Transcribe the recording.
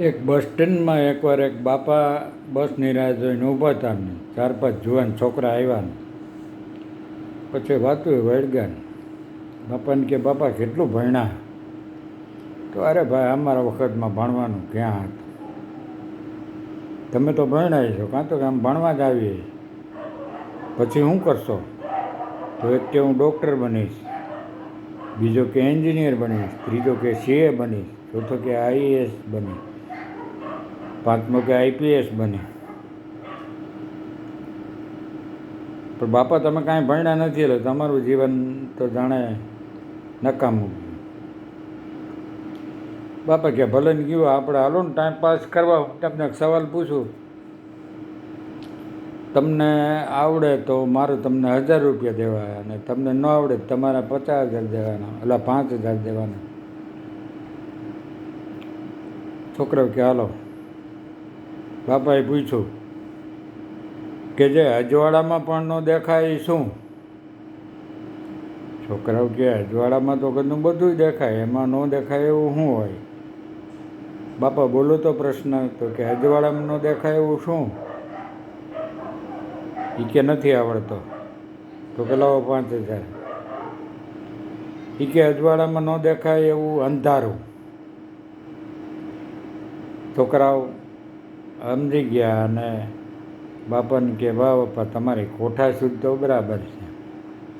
એક બસ સ્ટેન્ડમાં એકવાર એક બાપા બસની રાહ જોઈને ઊભા હતા ને, ચાર પાંચ જુવાન છોકરા આવ્યા ને. પછી વાતું વળગ્યા બાપાને કે, બાપા, કેટલું ભણ્યા? તો, અરે ભાઈ, અમારા વખતમાં ભણવાનું ક્યાં હતું? તમે તો ભણ્યા છો, કાં તો કે આમ ભણવા જ આવીએ. પછી શું કરશો? તો એક કે હું ડૉક્ટર બનીશ, બીજો કે એન્જિનિયર બનીશ, ત્રીજો કે સીએ બનીશ, ચોથો કે આઈએએસ બનીશ. પાંચમો કે આઈપીએસ બને. પણ બાપા, તમે કાંઈ ભણ્યા નથી એટલે તમારું જીવન તો જાણે નકામું બાપા કે ભલે ને ગયું, આપણે હાલો ને ટાઈમ પાસ કરવા તમને સવાલ પૂછું. તમને આવડે તો મારે તમને હજાર રૂપિયા દેવા અને તમને ન આવડે તમારા પચાસ હજાર દેવાના એટલે પાંચ હજાર દેવાના. છોકરાઓ કે હાલો બાપાએ પૂછ્યું કે જે અજવાળામાં પણ ન દેખાય શું? છોકરાઓ કે અજવાળામાં તો ઘરનું બધું દેખાય, એમાં ન દેખાય એવું શું હોય? બાપા બોલો તો પ્રશ્ન, તો કે અજવાળામાં ન દેખાય એવું શું? એ કે નથી આવડતો. તો કે લાવો પાંચ હજાર. એ કે અજવાળામાં ન દેખાય એવું અંધારું. છોકરાઓ સમજી ગયા અને બાપાને કે વાહ બાપા તમારી કોઠા શુદ્ધ તો બરાબર છે.